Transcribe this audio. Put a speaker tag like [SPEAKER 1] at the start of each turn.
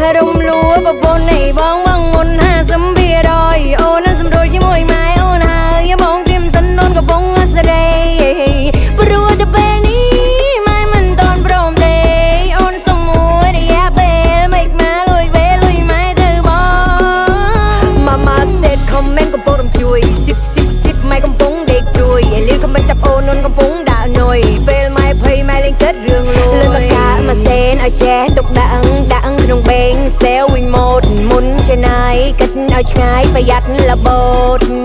[SPEAKER 1] រំលួប្រពន្ធនៃបងបងមុន50វារយអូននឹងសម្រួលជាមួយម៉ែអូនហើយបងត្រៀមសិនអូនកំពុងអសរេព្រោះតែពេលនេះម៉ែមិនតន់ព្រមទេអូនសុំមួយរយៈពេលមិនមកលួយពេលលួយម៉ែទៅបង Mama said comment កំពុងរំជួយសិបសិបសិបម៉ែកំពុងដេកព្រួយអេលីកំមិនចាប់អូនអូនកំពុងដាក់នុយពេលម៉ែភ័យម៉ែលេងគិតរឿងលួយលឿនមកកាមកសេ នឲ្យចេះទុកដាក់ដាក់ក្នុងបេងសេវវិញម៉ូតមុនចេណៃគិតឲ្យឆ្ងាយប្រយ័ត្នលបូត